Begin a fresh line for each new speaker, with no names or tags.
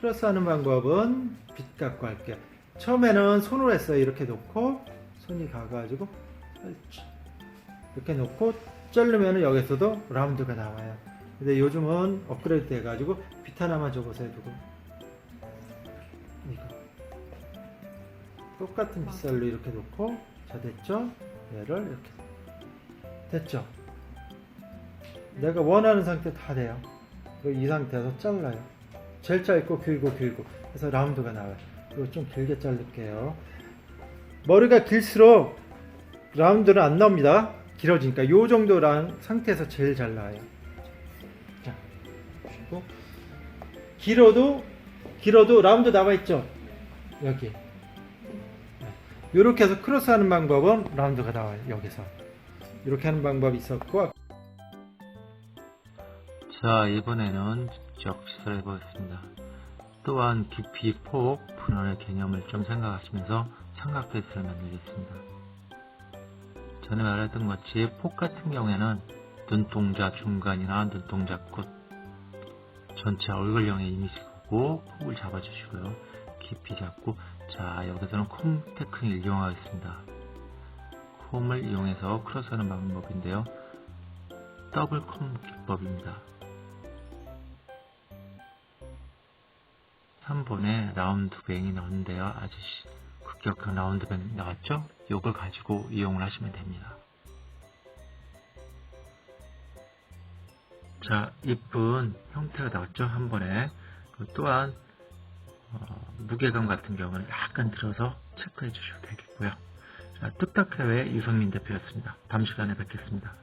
크로스 하는 방법은 빗 갖고 할게요. 처음에는 손으로 했어요. 이렇게 놓고 손이 가가지고 이렇게 놓고 자르면 여기서도 라운드가 나와요. 근데 요즘은 업그레이드 돼가지고 빗 하나만 줘보세요. 두고 이거 똑같은 빗살로 이렇게 놓고 자 됐죠? 얘를 이렇게 됐죠? 내가 원하는 상태 다 돼요. 이 상태에서 잘라요. 제일 짧고 길고 길고 그래서 라운드가 나와요. 이거 좀 길게 자를게요. 머리가 길수록 라운드는 안 나옵니다. 길어지니까 요 정도 랑 상태에서 제일 잘 나와요. 자, 그리고 길어도 길어도 라운드 나와 있죠. 여기. 이렇게 해서 크로스하는 방법은 라운드가 나와요. 여기서 이렇게 하는 방법이 있었고
자, 이번에는 직접 시설해 보겠습니다. 또한 깊이, 폭, 분할의 개념을 좀 생각하시면서 삼각배스를 만들겠습니다. 전에 말했던 것이 폭 같은 경우에는 눈동자 중간이나 눈동자 끝 전체 얼굴형의 이미지고 폭을 잡아주시고요. 깊이 잡고 자 여기서는 콤 테크닉을 이용하겠습니다. 콤을 이용해서 크로스하는 방법인데요. 더블 콤 기법입니다. 3번에 라운드 뱅이 나오는데요. 시- 급격한 라운드 뱅 나왔죠? 이걸 가지고 이용을 하시면 됩니다. 자, 이쁜 형태가 나왔죠? 한 번에. 그 또한 어, 무게감 같은 경우는 약간 들어서 체크해 주셔도 되겠고요. 자, 뚝딱해외 유성민 대표였습니다. 다음 시간에 뵙겠습니다.